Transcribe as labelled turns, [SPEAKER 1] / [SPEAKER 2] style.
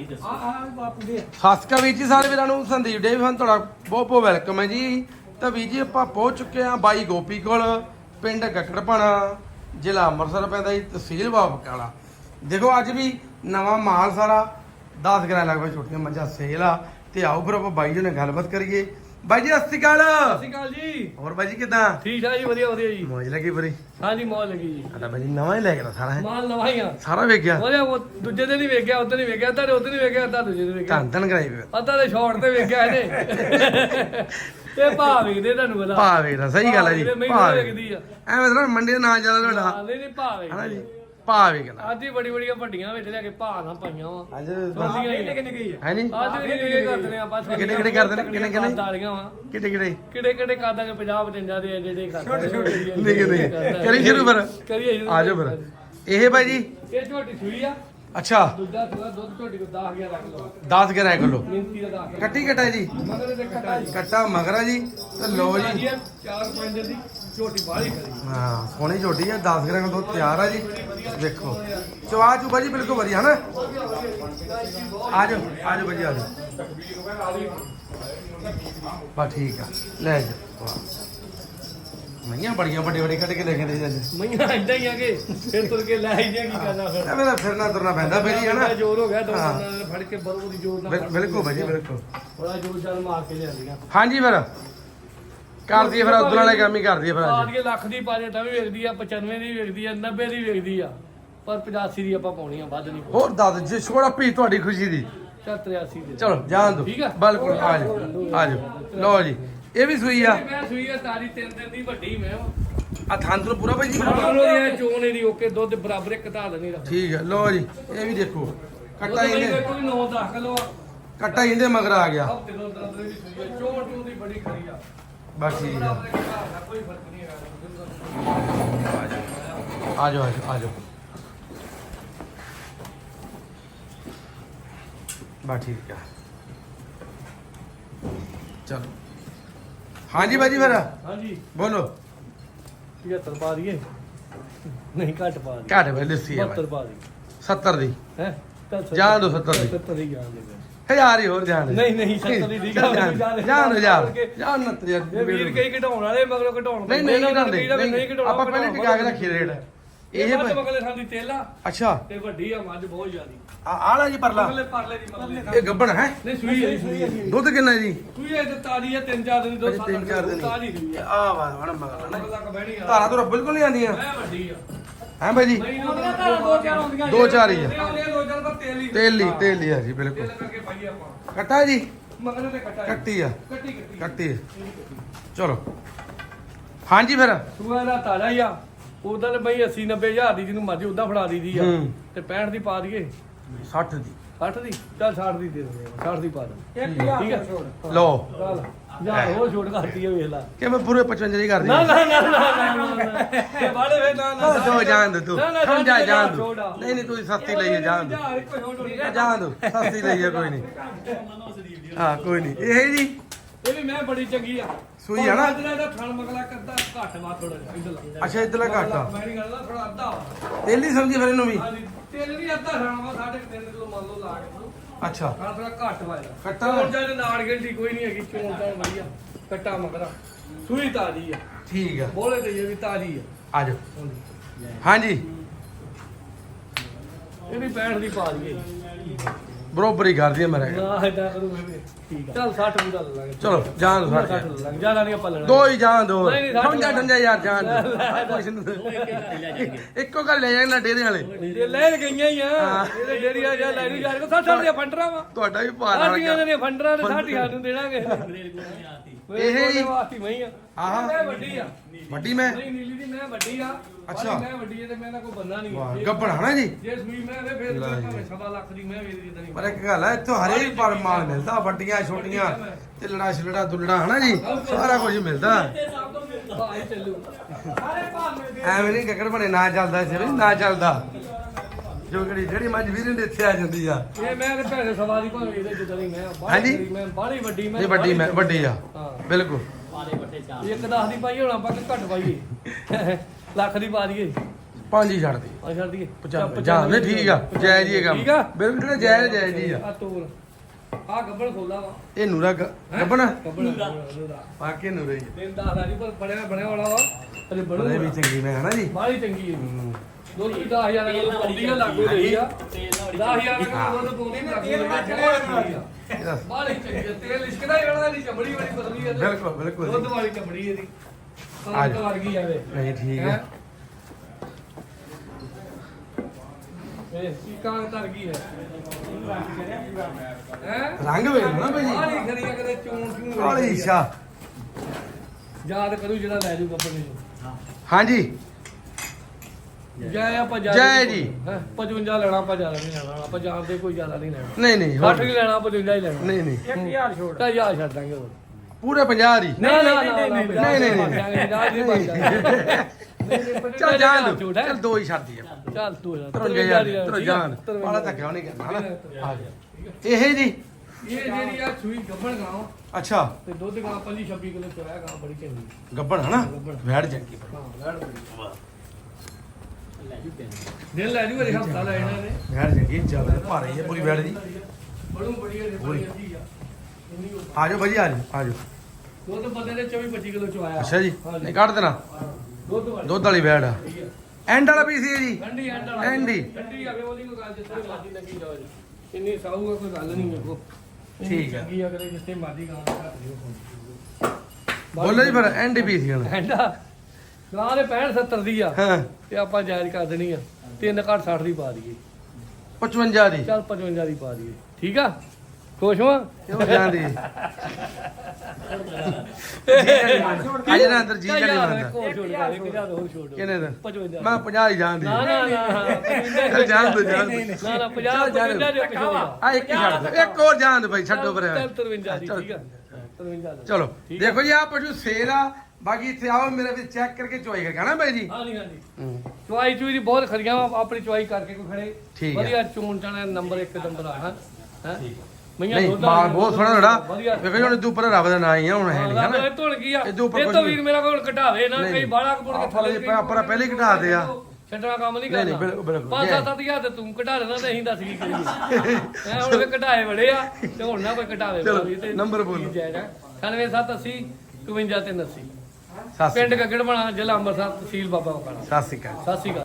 [SPEAKER 1] ਹੀ ਦੱਸੋ?
[SPEAKER 2] ਬਾਪੂ ਦੇ
[SPEAKER 3] ਸਸਕਾ ਵੀਰ ਜੀ ਸਾਰੇ ਵੀਰਾਂ ਨੂੰ। ਸੰਦੀਪ ਡੇ ਫਨ ਤੁਹਾਡਾ ਬਹੁਤ ਬਹੁਤ ਵੈਲਕਮ ਹੈ ਜੀ। ਤਾਂ ਵੀਰ ਜੀ ਆਪਾਂ ਪਹੁੰਚ ਚੁੱਕੇ ਹਾਂ ਬਾਈ ਗੋਪੀ ਕੋਲ ਪਿੰਡ ਗੱਕੜਪਾਣਾ ਜ਼ਿਲ੍ਹਾ ਅੰਮ੍ਰਿਤਸਰ ਪੈਂਦਾ ਜੀ ਤਹਿਸੀਲ ਬਾਬਕਾਲਾ ਦੇਖੋ ਅੱਜ ਵੀ ਨਵਾਂ ਮਾਲ ਸਾਰਾ 10 ਗ੍ਰਾਮ ਲਗਭਗ ਛੋਟੀਆਂ ਮੱਝਾਂ ਸੇਲ ਆ। ਤੇ ਆਓ ਫਿਰ ਆਪਾਂ ਬਾਈ ਜੀ ਨਾਲ ਗੱਲਬਾਤ ਕਰੀਏ। ਬਾਈ ਜੀ ਸਤਿ ਸ਼੍ਰੀ ਅਕਾਲ।
[SPEAKER 2] ਸਤਿ ਸ਼੍ਰੀ ਅਕਾਲ ਜੀ।
[SPEAKER 3] ਹੋਰ ਬਾਈ ਜੀ ਕਿਦਾਂ?
[SPEAKER 2] ਠੀਕ ਠਾਕ ਜੀ ਵਧੀਆ ਵਧੀਆ ਜੀ।
[SPEAKER 3] ਮੌਜ ਲੱਗੀ ਬਰੀ
[SPEAKER 2] ਹਾਂਜੀ ਮੌਜ ਲੱਗੀ ਜੀ।
[SPEAKER 3] ਆਦਾ ਬਾਈ ਜੀ ਨਵਾਂ ਹੀ ਲੈ ਕੇ ਆਇਆ ਸਾਰਾ ਹੈ?
[SPEAKER 2] ਮਾਲ ਨਵਾਂ ਹੀ ਆ।
[SPEAKER 3] ਸਾਰਾ ਵੇਖਿਆ?
[SPEAKER 2] ਉਹਦੇ ਉਹ ਦੂਜੇ ਦਿਨ ਹੀ ਵੇਖਿਆ ਉਦੋਂ ਨਹੀਂ ਵੇਖਿਆ ਤਾਂ ਉਦੋਂ ਨਹੀਂ ਵੇਖਿਆ ਤਾਂ ਦੂਜੇ ਦਿਨ ਵੇਖਿਆ।
[SPEAKER 3] ਧੰਨ ਧੰਨ ਕਰਾਈ ਵੇ
[SPEAKER 2] ਅੱਧਾ ਤੇ ਸ਼ਾਰਟ ਤੇ ਵੇਖਿਆ ਇਹਨੇ। ਤੇ ਭਾ ਵੇਖਦੇ ਤੁਹਾਨੂੰ ਪਤਾ।
[SPEAKER 3] ਭਾ ਵੇਖਦਾ ਸਹੀ ਗੱਲ ਹੈ ਜੀ
[SPEAKER 2] ਮੈਨੂੰ
[SPEAKER 3] ਭਾ
[SPEAKER 2] ਵੇਖਦੀ। ਆ।
[SPEAKER 3] ਐਵੇਂ ਤਾਂ ਮੰਡੀ ਦਾ ਨਾਂ ਚੱਲਦਾ ਤੁਹਾਡਾ।
[SPEAKER 2] ਨਹੀਂ ਨਹੀਂ ਭਾ
[SPEAKER 3] ਹਨਾ ਜੀ। ਭਾ ਵੇਖਦਾ
[SPEAKER 2] ਅੱਜ ਹੀ ਬੜੀ ਬੜੀਆਂ ਵੱਡੀਆਂ ਵਿੱਚ ਲੈ ਕੇ ਭਾ ਨਾ ਪਾਈਆਂ ਵਾ।
[SPEAKER 3] ਅੱਜ
[SPEAKER 2] ਸੋਲੀਆਂ ਹੀ ਕਿੰਨੇ ਗਈ
[SPEAKER 3] ਹੈ ਜੀ
[SPEAKER 2] ਅੱਜ ਵੀ ਕਿਹੜੇ ਕਰਦੇ ਨੇ ਆਪਾਂ
[SPEAKER 3] ਕਿਹੜੇ ਕਿਹੜੇ ਕਰਦੇ ਨੇ? ਕਿਹੜੇ? ਕਿਹੜੇ?
[SPEAKER 2] ਦਾਲੀਆਂ ਵਾ।
[SPEAKER 3] ਕਿਹੜੇ ਕਿਹੜੇ?
[SPEAKER 2] ਕਿਹੜੇ ਕਿਹੜੇ ਕਾਦਾਂ ਦੇ 50 55 ਦੇ ਜਿਹੜੇ ਕਰਦੇ ਛੋਟੇ
[SPEAKER 3] ਨਹੀਂ ਨਹੀਂ ਕਰੀ ਸ਼ੁਰੂ ਫਿਰ।
[SPEAKER 2] ਕਰੀਏ ਸ਼ੁਰੂ।
[SPEAKER 3] ਆ ਜਾਓ ਫਿਰ। ਇਹ ਬਾਈ ਜੀ?
[SPEAKER 2] ਇਹ ਝੋਟੀ ਸੂਈ ਆ।
[SPEAKER 3] ਅੱਛਾ।
[SPEAKER 2] ਦੂਜਾ ਦੁੱਧ ਝੋਟੀ ਕੋ 10 11 ਕਿਲੋ
[SPEAKER 3] 10 ਗ੍ਰਾਮ ਕਿਲੋ।
[SPEAKER 2] ਮਿੰਤੀ ਦਾ 10
[SPEAKER 3] ਕੱਟੀ ਕਟਾ ਜੀ।
[SPEAKER 2] ਮਗਰ ਦੇ ਕੱਟਾ ਜੀ
[SPEAKER 3] ਕੱਟਾ ਮਗਰਾ ਜੀ। ਤੇ ਲੋ ਜੀ।
[SPEAKER 2] 4 5 ਦੀ ਝੋਟੀ ਬਾਹਲੀ ਖੜੀ
[SPEAKER 3] ਹਾਂ ਸੋਹਣੀ ਝੋਟੀ ਹੈ 10 ਗ੍ਰਾਮ ਤੋਂ ਤਿਆਰ ਆ ਜੀ। ਵੇਖੋ ਚਵਾ ਚੁਬਾ ਜੀ ਬਿਲਕੁਲ ਵਧੀਆ ਹਨਾ? ਆ ਜਾਓ ਆ ਜਾਓ ਬਾਜੀ ਆ ਜਾਓ। ਬਾ ਠੀਕ ਆ। ਲੈ ਜਾ ਮਈਆਂ ਬੜੀਆਂ ਵੱਡੇ ਵੱਡੇ ਕੱਢ ਕੇ ਲੈ ਕੇ ਦੇ ਜਾਂਦੇ
[SPEAKER 2] ਮਈਆਂ ਇਦਾਂ ਹੀ ਆ ਕਿ ਫਿਰ ਤੁਰ ਕੇ ਲੈ ਆਈਆਂ ਕੀ ਕਰਨਾ ਫਿਰ?
[SPEAKER 3] ਐਵੇਂ ਤਾਂ ਫਿਰਨਾ ਤੁਰਨਾ ਪੈਂਦਾ ਫਿਰ ਹੀ ਹਨਾ?
[SPEAKER 2] ਜ਼ੋਰ ਹੋ ਗਿਆ ਦੋ
[SPEAKER 3] ਹਾਂ।
[SPEAKER 2] ਨਾਲ ਫੜ ਕੇ ਬਰੋ ਦੀ ਜ਼ੋਰ ਨਾਲ
[SPEAKER 3] ਬਿਲ- ਬਿਲਕੁਲ ਬਾਜੀ ਬਿਲਕੁਲ।
[SPEAKER 2] ਬੜਾ ਜ਼ੋਰ ਚੱਲ ਮਾਰ ਕੇ ਲਿਆਂਦੀਆਂ।
[SPEAKER 3] ਹਾਂਜੀ ਫਿਰ। ਕਰਦੀ ਫਿਰ ਉਦੋਂ ਵਾਲੇ ਕੰਮ ਹੀ ਕਰਦੀ ਫਿਰ ਅੱਜ।
[SPEAKER 2] ਕੇ ਲੱਖ ਦੀ ਪਾ ਦੇ ਤਾਂ ਵੀ ਵੇਖਦੀ ਆ 95 ਦੀ ਵੇਖਦੀ ਆ 90 ਦੀ ਵੇਖਦੀ ਆ ਪਰ 85 ਦੀ ਆਪਾਂ ਪਾਉਣੀ ਆ ਵੱਧ ਨਹੀਂ
[SPEAKER 3] ਹੋਰ ਦੱਸ ਜੇ ਛੋੜਾ ਪੀ ਤੁਹਾਡੀ ਖੁਸ਼ੀ ਦੀ।
[SPEAKER 2] 83 ਦੀ
[SPEAKER 3] ਚਲੋ ਜਾਣ ਦੋ
[SPEAKER 2] ਠੀਕ ਆ?
[SPEAKER 3] ਬਿਲਕੁਲ ਆ ਜਾਓ ਆ ਜਾਓ। ਲਓ ਜੀ। ਇਹ ਵੀ ਸੂਈ ਆ।
[SPEAKER 2] ਮੈਂ ਸੂਈ ਆ ਤਾਰੀ ਤਿੰਨ ਦਿਨ ਦੀ ਵੱਡੀ ਮੈਂ
[SPEAKER 3] ਆ ਥਾਂਦਰ ਪੂਰਾ ਭਾਈ ਜੀ?
[SPEAKER 2] ਚਲੋ ਇਹ ਚੋਣ ਇਹਦੀ ਓਕੇ ਦੁੱਧ ਬਰਾਬਰ ਇੱਕ ਧਾ ਦੇਣੀ ਰੱਖ
[SPEAKER 3] ਠੀਕ ਹੈ ਲਓ ਜੀ ਇਹ ਵੀ ਦੇਖੋ। ਕੱਟਾ ਇਹਦੇ
[SPEAKER 2] ਕੋਈ 9 10 ਕਿਲੋ
[SPEAKER 3] ਕੱਟਾ ਇਹਦੇ ਮਗਰ ਆ ਗਿਆ।
[SPEAKER 2] ਹਫ਼ਤੇ ਦੋ ਦਿਨ ਦੀ ਸੂਈ ਆ। ਚੋਣ ਚੋਣ ਦੀ ਬੜੀ ਖਰੀ ਆ।
[SPEAKER 3] ਬਸ ਠੀਕ ਆ।
[SPEAKER 2] ਬਰਾਬਰ ਇੱਕ ਧਾਰ ਦਾ ਕੋਈ ਫ਼ਰਕ ਨਹੀਂ ਹੈਗਾ।
[SPEAKER 3] ਆ ਜਾਓ ਆ ਜਾਓ। ਬਸ ਠੀਕ ਆ। ਚਲੋ। ਹਾਂਜੀ ਬਾਜੀ ਫਿਰ।
[SPEAKER 2] ਹਾਂਜੀ।
[SPEAKER 3] ਬੋਲੋ।
[SPEAKER 2] 75 ਪਾ ਦਈਏ। ਨਹੀਂ ਘੱਟ ਪਾ ਦਈਏ।
[SPEAKER 3] ਘਾਟੇ ਵੇ ਲੱਸੀ ਆ
[SPEAKER 2] 72 ਪਾ ਦਈਏ।
[SPEAKER 3] 70 ਦੀ।
[SPEAKER 2] ਹੈ?
[SPEAKER 3] ਜਾਣ ਦਿਓ 70 ਦੀ।
[SPEAKER 2] 70 ਦੀ ਜਾਣ ਦੇ
[SPEAKER 3] ਹਜ਼ਾਰ ਹੀ ਹੋਰ ਜਾਣ ਦੇ।
[SPEAKER 2] ਨਹੀਂ, ਨਹੀਂ, 70 ਦੀ ਠੀਕ ਆ,
[SPEAKER 3] ਜਾਣ
[SPEAKER 2] ਜਾਣ-
[SPEAKER 3] ਹਜ਼ਾਰ। ਯਾਰ
[SPEAKER 2] ਇਹ ਵੀਰ ਕਈ ਘਟਾਉਣ ਵਾਲੇ ਮਗਰੋਂ ਘਟਾਉਣ।
[SPEAKER 3] ਨਹੀਂ ਨਹੀਂ ਘਟਾਉਂਦੇ। ਆਪਾਂ ਪਹਿਲੇ ਟਿਕਾ ਕੇ ਰੱਖੀ ਰੇਟ।
[SPEAKER 2] ਇਹ ਮੱਝ ਮਗਲੇ ਸਾਡੀ ਤੇਲਾ।
[SPEAKER 3] ਅੱਛਾ।
[SPEAKER 2] ਤੇ ਵੱਡੀ ਆ ਮੱਝ ਬਹੁਤ ਜ਼ਿਆਦੀ।
[SPEAKER 3] ਆ ਆਲਾ ਜੀ ਪਰਲਾ।
[SPEAKER 2] ਮਗਲੇ ਪਰਲੇ ਦੀ ਮਗਲੇ
[SPEAKER 3] ਇਹ ਗੱਬਣ ਹੈ?
[SPEAKER 2] ਨਹੀਂ ਸੂਈ ਹੈ ਸੂਈ ਹੈ
[SPEAKER 3] ਦੁੱਧ ਕਿੰਨਾ ਜੀ?
[SPEAKER 2] ਸੂਈ ਹੈ ਤੇ ਤਾਜੀ ਹੈ ਤਿੰਨ ਚਾਰ ਦਿਨ ਦੋ ਸੱਤ
[SPEAKER 3] ਤਿੰਨ ਚਾਰ ਦਿਨ
[SPEAKER 2] ਤਾਜੀ ਸੂਈ ਹੈ।
[SPEAKER 3] ਆ ਵਾ ਹਣ ਮਗਰ
[SPEAKER 2] ਮਗਲ ਤੱਕ ਬਹਿਣੀ ਆ।
[SPEAKER 3] ਧਾਰਾ ਤੋਂ ਬਿਲਕੁਲ ਨਹੀਂ ਆਉਂਦੀਆਂ।
[SPEAKER 2] ਮੈਂ ਵੱਡੀ ਆ।
[SPEAKER 3] ਹੈ ਭਾਈ ਜੀ?
[SPEAKER 2] ਨਹੀਂ ਨਾ ਦੋ ਚਾਰ ਆਉਂਦੀਆਂ।
[SPEAKER 3] ਦੋ ਚਾਰ ਹੀ ਆ।
[SPEAKER 2] ਦੋ ਚਾਰ ਪਰ ਤੇਲ ਹੀ
[SPEAKER 3] ਤੇਲ ਆ ਜੀ ਬਿਲਕੁਲ।
[SPEAKER 2] ਤੇਲ ਕਰਕੇ ਪਾਈਏ ਆਪਾਂ।
[SPEAKER 3] ਕੱਟਾ ਜੀ?
[SPEAKER 2] ਮਗਲੇ ਤੇ ਕੱਟਾ ਹੈ।
[SPEAKER 3] ਕੱਟੀ ਆ।
[SPEAKER 2] ਕੱਟੀ ਕੱਟੀ।
[SPEAKER 3] ਕੱਟੀ ਆ। ਚਲੋ। ਹਾਂਜੀ ਫਿਰ।
[SPEAKER 2] ਸੂਆ ਦਾ ਤਾਜ਼ਾ ਹੀ ਆ। ਉਦੋਂ ਤੇ ਬਈ 80 90 ਹਜ਼ਾਰ ਦੀ ਜਿਹਨੂੰ ਮਰਜ਼ੀ ਉਦਾਂ ਫੜਾ ਦਈਦੀ ਆ।
[SPEAKER 3] ਹੂੰ।
[SPEAKER 2] ਤੇ 65 ਦੀ ਪਾ ਦਈਏ।
[SPEAKER 3] 60 ਦੀ।
[SPEAKER 2] 60 ਦੀ? ਚੱਲ 60 ਦੀ ਦੇ ਦਿੰਦੇ ਆ। 60 ਦੀ ਪਾ ਦੇ
[SPEAKER 3] ਇੱਕ
[SPEAKER 2] ਠੀਕ ਹੈ
[SPEAKER 3] ਲਓ।
[SPEAKER 2] ਚੱਲ ਜਾ ਹੋਰ ਛੋਟ ਕਰਤੀ ਆ ਵੇਖ ਲੈ।
[SPEAKER 3] ਕਿ ਮੈਂ ਪੂਰੇ 55 ਦੀ ਕਰ
[SPEAKER 2] ਨਾ
[SPEAKER 3] ਦਿੰਦਾ
[SPEAKER 2] ਨਾ ਨਾ ਨਾ ਨਾ ਨਾ ਇਹ ਬਾਲੇ ਵੇ ਨਾ ਨਾ
[SPEAKER 3] ਦੋ ਜਾਣ ਦੇ ਤੂੰ।
[SPEAKER 2] ਨਾ, ਨਾ,
[SPEAKER 3] ਸਮਝਾ
[SPEAKER 2] ਨਾ,
[SPEAKER 3] ਜਾਣ
[SPEAKER 2] ਛੋੜ
[SPEAKER 3] ਦੋ।
[SPEAKER 2] ਆ।
[SPEAKER 3] ਨਹੀਂ ਨਹੀਂ ਤੂੰ ਸਸਤੀ ਲਈ ਹੈ ਜਾਣ ਦੋ।
[SPEAKER 2] ਹੋਣੀ ਆ।
[SPEAKER 3] ਜਾਣ ਦੋ। ਸਸਤੀ ਲਈ ਹੈ ਕੋਈ ਨਹੀਂ। ਹਾਂ ਕੋਈ ਨਹੀਂ। ਇਹ ਜੀ।
[SPEAKER 2] ਇਹ ਵੀ ਮੈਂ ਬੜੀ ਚੰਗੀ ਆ।
[SPEAKER 3] ਸੂਈ ਆ ਨਾ?
[SPEAKER 2] ਦਾ ਇਹਦਾ ਥਣ ਮਗਲਾ ਕਰਦਾ ਘੱਟ ਵਾ ਥੋੜਾ ਇਧਰਲਾ
[SPEAKER 3] ਅੱਛਾ ਇਧਰਲਾ ਘੱਟ ਆ।
[SPEAKER 2] ਮੈਂ ਨਹੀਂ ਕਰਦਾ ਥੋੜਾ ਅੱਧਾ ਵਾ।
[SPEAKER 3] ਤੇਲ ਨਹੀਂ ਸਮਝੀ ਫਿਰ ਇਹਨੂੰ ਵੀ?
[SPEAKER 2] ਹਾਂਜੀ ਤੇਲ ਵੀ ਅੱਧਾ ਖਾਣਾ ਵਾ ਸਾਢੇ ਕੁ ਤਿੰਨ ਕਿਲੋ ਮੰਨ ਲਓ ਲਾ ਕੇ
[SPEAKER 3] ਅੱਛਾ।
[SPEAKER 2] ਖਾਣਾ ਥੋੜਾ ਘੱਟ ਵਾ ਇਹਦਾ।
[SPEAKER 3] ਕੱਟਾ
[SPEAKER 2] ਹੁਣ ਜਾਂ ਨਾੜ ਗੰਢੀ ਕੋਈ ਨਹੀਂ ਹੈਗੀ ਚੋਣ ਤਾਂ ਵਧੀਆ। ਕੱਟਾ ਮਗਰਾ। ਸੂਈ ਤਾਜੀ ਆ।
[SPEAKER 3] ਠੀਕ ਆ।
[SPEAKER 2] ਬੋਲੇ ਤੇ ਇਹ ਵੀ ਤਾਜੀ ਆ।
[SPEAKER 3] ਆ ਜਾਓ। ਹਾਂਜੀ।
[SPEAKER 2] ਇਹ ਵੀ 65 ਦੀ ਪਾ ਦਈਏ।
[SPEAKER 3] ਬਰੋਬਰ ਹੀ ਕਰਦੀ ਹੈ ਮੇਰਾ
[SPEAKER 2] ਨਾ ਇਦਾਂ ਕਰੂਗੇ ਵੀ। ਠੀਕ ਆ। ਚੱਲ 60 ਪੂਰਾ ਲੈ ਲਾਂਗੇ
[SPEAKER 3] ਚਲੋ ਦੋ
[SPEAKER 2] 60
[SPEAKER 3] ਸਾਡੇ
[SPEAKER 2] ਲੈ ਲਾਂਗੇ ਜ਼ਿਆਦਾ ਨਹੀਂ ਆਪਾਂ ਲੈਣਾ
[SPEAKER 3] ਦੋ ਹੀ ਜਾਣ ਦੋ।
[SPEAKER 2] ਨਹੀਂ, ਨਹੀਂ, ਸਾਡੇ
[SPEAKER 3] ਠੰਡਾ ਠੰਡਾ ਯਾਰ ਦੋ।
[SPEAKER 1] ਜਾਣਗੇ।
[SPEAKER 3] ਇੱਕੋ ਗੱਲ ਲੈ ਜਾਣਾ ਡੇਰੇ ਵਾਲੇ।
[SPEAKER 2] ਇਹ ਲੈ ਗਈਆਂ ਹੀ ਆ। ਇਹਦੇ ਜਿਹੜੀ ਆ ਜਾ ਲੈ ਨੂੰ ਜਾ ਕੇ 60 ਦੀਆਂ ਫੰਡਰਾਂ ਵਾ।
[SPEAKER 3] ਤੁਹਾਡਾ ਵੀ ਭਾਰ ਨਾਲ
[SPEAKER 2] ਸਾਡੀਆਂ ਦੀਆਂ ਫੰਡਰਾਂ ਤੇ ਸਾਡੀ ਸਾਨੂੰ ਦੇਣਾਗੇ।
[SPEAKER 3] ਇਹ ਹੀ-
[SPEAKER 2] ਵਾਸਤੀ ਮੈਂ ਆ।
[SPEAKER 3] ਆਹਾ।
[SPEAKER 2] ਮੈਂ ਵੱਡੀ ਆ।
[SPEAKER 3] ਵੱਡੀ ਮੈਂ।
[SPEAKER 2] ਨਹੀਂ ਨੀਲੀ ਦੀ ਮੈਂ ਵੱਡੀ ਆ।
[SPEAKER 3] ਅੱਛਾ।
[SPEAKER 2] ਮੈਂ ਵੱਡੀ ਆ ਤੇ ਮੈਂ ਨਾ ਕੋਈ ਬੰਦਾ ਨਹੀਂ।
[SPEAKER 3] ਵਾਹ ਹਨਾ ਜੀ।
[SPEAKER 2] ਜੇ ਸੂਈ ਮੈਂ ਵੇ ਫਿਰ ਸਵਾ ਲੱਖ ਦੀ ਮੈਂ ਵੇਚਦੀ ਤਾਂ ਨਹੀਂ
[SPEAKER 3] ਪਰ ਇੱਕ ਗੱਲ ਹੈ ਇੱਥੋਂ ਹਰੇਕ ਪਰ ਮਾਲ ਮਿਲਦਾ ਵੱਡੀਆਂ ਛੋਟੀਆਂ ਤੇ ਲੜਾ ਛਲੜਾ ਦੁਲੜਾ ਹਨਾ ਜੀ? ਸਾਰਾ ਕੁਝ ਮਿਲਦਾ।
[SPEAKER 2] ਸਾਰੇ
[SPEAKER 3] ਐਵੇਂ ਨਹੀਂ ਕੱਕੜ ਬਣੇ ਨਾ ਚੱਲਦਾ ਸੀ ਵੀ ਨਾ ਚੱਲਦਾ। ਜੋ ਕਿਹੜੀ ਜਿਹੜੀ ਮੱਝ ਵੀਰੇ ਦੇ ਇੱਥੇ ਆ ਜਾਂਦੀ ਆ।
[SPEAKER 2] ਇਹ ਮੈਂ ਤੇ ਭੈਣੇ ਸਵਾ ਦੀ ਭਾਵੇਂ ਇਹਦੇ ਜਿੱਦਾਂ ਦੀ ਮੈਂ
[SPEAKER 3] ਹਾਂਜੀ?
[SPEAKER 2] ਮੈਂ ਬਾਹਲੀ ਵੱਡੀ ਮੈਂ
[SPEAKER 3] ਇਹ ਵੱਡੀ ਮੈਂ ਵੱਡੀ। ਆ। ਬਿਲਕੁਲ।
[SPEAKER 1] ਚਾਰ
[SPEAKER 2] ਇੱਕ 10 ਦੀ ਪਾਈ ਹੁਣ ਆਪਾਂ ਕਿ ਘੱਟ ਪਾਈਏ? ਲੱਖ ਦੀ ਪਾ ਦਈਏ।
[SPEAKER 3] ਪੰਜ ਹੀ ਛੱਡ ਦੀ।
[SPEAKER 2] ਆ ਛੱਡ ਦਈਏ।
[SPEAKER 3] 95 ਜਾਂ ਨਹੀਂ ਠੀਕ ਆ। ਜਾਇਜ਼ ਹੀ ਹੈਗਾ।
[SPEAKER 2] ਠੀਕ ਆ?
[SPEAKER 3] ਬਿਲਕੁਲ ਜਾਇਜ਼ ਜਾਇਜ਼ ਹੀ ਆ।
[SPEAKER 2] ਆ ਤੋਲ। ਆ ਗੱਬੜ ਖੋਲਾ ਵਾ।
[SPEAKER 3] ਇਹ ਨੂਰਾ ਗੱਬਣਾ?
[SPEAKER 2] ਗੱਬੜ ਨੂਰਾ।
[SPEAKER 3] ਵਾਕੇ ਨੂਰੇ ਹੀ
[SPEAKER 2] ਦਿਨ ਦਾ ਸਾਰੀ ਪਰ ਬਣਿਆ ਬਣਿਆ ਵਾਲਾ ਵਾ। ਅਰੇ
[SPEAKER 3] ਬੜੇ
[SPEAKER 2] ਬਣੂ
[SPEAKER 3] ਵੀ ਚੰਗੀ ਮੈਂ ਹਨਾ ਜੀ।
[SPEAKER 2] ਬਾਹਲੀ ਚੰਗੀ ਹੈ। ਦੁੱਧ ਵੀ 10000 ਦਾ ਦੁੱਧ ਪਾਉਂਦੀ ਆ ਲਾਗੂ ਰਹੀ ਆ। 10000 ਦਾ ਦੁੱਧ ਪਾਉਂਦੀ ਲਾਗੂ ਰਹੀ ਆ।
[SPEAKER 3] ਇਹਦਾ
[SPEAKER 2] ਬਾਹਲੀ ਚੰਗੀ ਆ। ਤੇਲ ਲਿਸ਼ਕਦਾ ਹੀ ਰਹਿਣਾ ਦੀ ਚਮੜੀ ਬੜੀ ਪਤਲੀ ਆ ਤੇ
[SPEAKER 3] ਬਿਲਕੁਲ ਬਿਲਕੁਲ
[SPEAKER 2] ਦੁੱਧ। ਵਾਲੀ ਚਮੜੀ ਇਹਦੀ।
[SPEAKER 3] ਆ ਜਾ।
[SPEAKER 2] ਵਰਗੀ ਆਵੇ
[SPEAKER 3] ਨਹੀਂ ਠੀਕ ਆ।
[SPEAKER 2] ਇਹ ਕੀ ਕਾਂ ਤਰ ਗਈ ਹੈ? ਹੈ?
[SPEAKER 3] ਰੰਗ ਵੇਖ ਨਾ ਭਾਈ ਜੀ।
[SPEAKER 2] ਬਾਹਲੀ ਖਰੀਆ ਕਦੇ ਚੂਣ ਚੂਣ
[SPEAKER 3] ਕਾਲੀ ਸ਼ਾ
[SPEAKER 2] ਯਾਦ ਕਰੂ ਜਿਹੜਾ ਲੈ ਜੂ ਕੱਪੜੇ ਨੂੰ।
[SPEAKER 3] ਹਾਂਜੀ।
[SPEAKER 2] ਜੈ ਆਪਾਂ ਜਾ
[SPEAKER 3] ਜੈ ਜੀ।
[SPEAKER 2] 55 ਲੈਣਾ ਆਪਾਂ ਜ਼ਿਆਦਾ ਨਹੀਂ ਲੈਣਾ। ਆਪਾਂ ਜਾਣਦੇ ਕੋਈ ਜ਼ਿਆਦਾ ਨਹੀਂ ਲੈਣਾ।
[SPEAKER 3] ਨਹੀਂ ਨਹੀਂ
[SPEAKER 2] 60
[SPEAKER 3] ਹੋਰ
[SPEAKER 2] ਹੀ ਲੈਣਾ 55 ਹੀ ਲੈਣਾ।
[SPEAKER 3] ਨਹੀਂ ਨਹੀਂ।
[SPEAKER 2] 1000 ਛੋੜ। ਤਾਂ 1000 ਛੱਡ ਦਾਂਗੇ ਹੋਰ।
[SPEAKER 3] ਪੂਰੇ 50 ਦੀ।
[SPEAKER 2] ਨਾ ਨਾ ਨਾ
[SPEAKER 3] ਨਹੀਂ, ਨਹੀਂ, ਨਹੀਂ।
[SPEAKER 2] ਨਹੀਂ
[SPEAKER 3] ਚੱਲ ਜਾਣ ਦੋ ਚੱਲ ਦੋ ਹੀ ਛੱਡ ਦਈਏ।
[SPEAKER 2] ਚੱਲ ਤੂੰ
[SPEAKER 3] ਯਾਰ ਤਰੁੰਜਾਨ ਵਾਲਾ ਧੱਕਿਆ ਨਹੀਂ ਕਰਨਾ ਹਨਾ ਆ ਜਾ। ਇਹ ਜੀ
[SPEAKER 2] ਇਹ ਜਿਹੜੀ ਆ ਸੂਈ ਗੱਬਣ ਗਾਂ
[SPEAKER 3] ਅੱਛਾ।
[SPEAKER 2] ਤੇ ਦੁੱਧ ਗਾਂ 25 26 ਕਿਲੋ ਚੋਇਆ ਗਾਂ ਬੜੀ ਚੰਗੀ।
[SPEAKER 3] ਗੱਬਣ ਹਨਾ? ਵੈੜ ਚੰਗੀ।
[SPEAKER 2] ਹਾਂ ਲੈਣ ਬੜੀ।
[SPEAKER 1] ਲੈ ਜੂ ਪੈਨ
[SPEAKER 2] ਦਿਨ ਲੈ ਜੂ ਮੇਰੇ ਹਫਤਾ ਲੈ ਇਹਨਾਂ। ਨੇ
[SPEAKER 3] ਵੈੜ ਚੰਗੀ ਚੱਲ ਭਾਰੀ ਹੈ ਪੂਰੀ ਵੈੜ ਦੀ।
[SPEAKER 2] ਬੜੂ ਬੜੀ ਹੈ ਬੜੀ ਅੱਧੀ ਆ। ਇੰਨੀ ਉਹ-
[SPEAKER 3] ਆ ਜਾਓ ਭਾਜੀ ਆ ਜਾਓ ਆ ਜਾਓ।
[SPEAKER 2] ਦੁੱਧ ਬੰਦੇ ਨੇ 24 25 ਕਿਲੋ ਚੋਇਆ।
[SPEAKER 3] ਅੱਛਾ ਜੀ। ਨਹੀਂ ਕੱਢ ਦੇਣਾ।
[SPEAKER 2] ਦੁੱਧ ਵਾਲੀ। ਹੈ।
[SPEAKER 3] ਐਂਡ ਵਾਲਾ ਪੀਸ ਹੈ ਜੀ।
[SPEAKER 2] ਠੰਡੀ ਐਂਡ ਵਾਲਾ।
[SPEAKER 3] ਐਂਡੀ।
[SPEAKER 2] ਠੰਡੀ ਆਵੇ ਉਹਦੀ ਕੋਈ ਗੱਲ ਜਿੱਥੇ ਮਾਦੀ ਲੱਗੀ ਜਾਓ ਜੀ। ਇੰਨੀ ਸਾਊਗਾ ਕੋਈ ਗੱਲ ਨਹੀਂ ਮੇਰੇ ਕੋ
[SPEAKER 3] ਠੀਕ ਹੈ।
[SPEAKER 2] ਚੰਗੀ ਅਗਲੇ ਜਿੱਥੇ ਮਾਦੀ ਗਾਂ ਦਾ ਘੱਟ ਨਹੀਂ ਹੋਣੀ
[SPEAKER 3] ਬੋਲੋ ਜੀ ਫਿਰ ਐਂਡ ਪੀਸ ਹੀ ਹੁਣ।
[SPEAKER 2] ਐਂਡਾ ਗਾਂ ਦੇ 65 70 ਦੀ ਆ।
[SPEAKER 3] ਹਾਂ।
[SPEAKER 2] ਤੇ ਆਪਾਂ ਜਾਇਜ਼ ਕਰ ਦੇਣੀ ਆ। ਤਿੰਨ ਘੱਟ 60 ਦੀ ਪਾ ਦਈਏ।
[SPEAKER 3] 55 ਦੀ।
[SPEAKER 2] ਚੱਲ 55 ਦੀ ਪਾ ਦਈਏ। ਠੀਕ ਆ? ਖੁਸ਼ ਹਾਂ?
[SPEAKER 3] ਕਿਉਂ ਜਾਂਦੀ ਅਜੇ ਨਾ ਅੰਦਰ ਜੀ
[SPEAKER 2] ਚੱਲ
[SPEAKER 3] ਜਾਨੀ
[SPEAKER 2] ਯਾਰ,
[SPEAKER 3] ਮੰਨਦਾ
[SPEAKER 2] ਇੱਕ ਛੋੜ ਦੇ, ਇੱਕ ਹਜ਼ਾਰ ਹੋਰ ਛੋੜ ਦਿਓ।
[SPEAKER 3] ਕਿੰਨੇ ਦਾ
[SPEAKER 2] 55
[SPEAKER 3] ਮੈਂ 50 ਹੀ ਜਾਂਦੀ
[SPEAKER 2] ਨਾ ਨਾ ਨਾ
[SPEAKER 3] ਚੱਲ ਜਾਣ ਦੋ ਜਾਣ ਦੋ।
[SPEAKER 2] ਨਾ ਨਾ 50
[SPEAKER 3] ਚੱਲ ਜਾਣ
[SPEAKER 2] 55 ਦੇ।
[SPEAKER 3] ਆ ਇੱਕ ਹੀ ਛੱਡ ਦਿਓ ਇੱਕ ਹੋਰ ਜਾਣ ਭਾਈ ਛੱਡੋ ਪਰ।
[SPEAKER 2] ਚੱਲ 53 ਦੀ ਠੀਕ ਆ। 53 ਦੀ।
[SPEAKER 3] ਚਲੋ
[SPEAKER 2] ਠੀਕ ਆ।
[SPEAKER 3] ਦੇਖੋ ਜੀ ਆ ਪਸ਼ੂ ਸੇਲ ਆ। ਬਾਕੀ ਇੱਥੇ ਆਓ ਮੇਰੇ ਵਿੱਚ ਚੈੱਕ ਕਰਕੇ ਚੁਆਈ ਕਰਕੇ ਆਣਾ ਭਾਈ ਜੀ?
[SPEAKER 2] ਹਾਂਜੀ ਹਾਂਜੀ
[SPEAKER 3] ਹੂੰ।
[SPEAKER 2] ਚੁਆਈ ਚੂਈ ਦੀ ਬਹੁਤ ਖਰੀਆਂ ਵਾ ਆਪਣੀ ਚੁਆਈ ਕਰਕੇ ਕੋਈ ਖੜੇ।
[SPEAKER 3] ਠੀਕ ਹੈ।
[SPEAKER 2] ਵਧੀਆ ਚੂਣ ਚਾਣਾ ਨੰਬਰ 1 ਨੰਬਰ ਆ ਹਾਂ। ਹੈ ਮਈਆਂ
[SPEAKER 3] ਨਹੀਂ ਮਾਲ ਬਹੁਤ ਸੋਹਣਾ ਤੁਹਾਡਾ। ਵੇਖੋ ਹੁਣ ਇਦੋਂ ਉੱਪਰ ਰੱਬ ਦਾ ਨਾਂ ਹੀ ਆ ਹੁਣ ਹੈ ਨਹੀਂ ਹਨਾ
[SPEAKER 2] ਇਹ ਧੁਲ ਗਈ ਆ?
[SPEAKER 3] ਇਹਦੇ ਉੱਪਰ
[SPEAKER 2] ਇਹ ਤੋਂ। ਵੀਰ ਮੇਰਾ ਕੋਲ ਘਟਾਵੇ ਨਾ ਕਈ ਬਾਲਾ ਕਪੂਰ ਕੇ ਥੱਲੇ
[SPEAKER 3] ਤਾਂ ਆਪਾਂ ਪਹਿਲੇ ਹੀ ਘਟਾ ਦੇ ਆ।
[SPEAKER 2] ਛੱਡਣਾ ਕੰਮ ਨਹੀਂ ਕਰਨਾ। ਪੰਜ ਸੱਤ ਹਜ਼ਾਰ ਤੇ ਤੂੰ ਘਟਾ ਦੇਣਾ ਤੇ ਅਸੀਂ ਦੱਸ ਕੀ ਕਰੀਏ। ਐ ਹੁਣ ਵੀ ਘਟਾਏ ਬੜੇ ਆ ਤੇ ਹੁਣ ਨਾ ਕੋਈ ਘਟਾਵੇ
[SPEAKER 3] ਨੰਬਰ ਬੋਲੋ।
[SPEAKER 2] ਕੀ ਜਾਇਜ਼ ਆ। 9780 52 ਤੇ 80
[SPEAKER 3] ਸਤਿ
[SPEAKER 2] ਪਿੰਡ ਗੱਗੜ ਬਣਾ ਜ਼ਿਲ੍ਹਾ ਅੰਮ੍ਰਿਤਸਰ ਤਹਿਸੀਲ ਬਾਬਾ ਬਕਾਲਾ।
[SPEAKER 3] ਸਤਿ ਸ਼੍ਰੀ ਅਕਾਲ।
[SPEAKER 2] ਸਤਿ ਸ਼੍ਰੀ ਅਕਾਲ।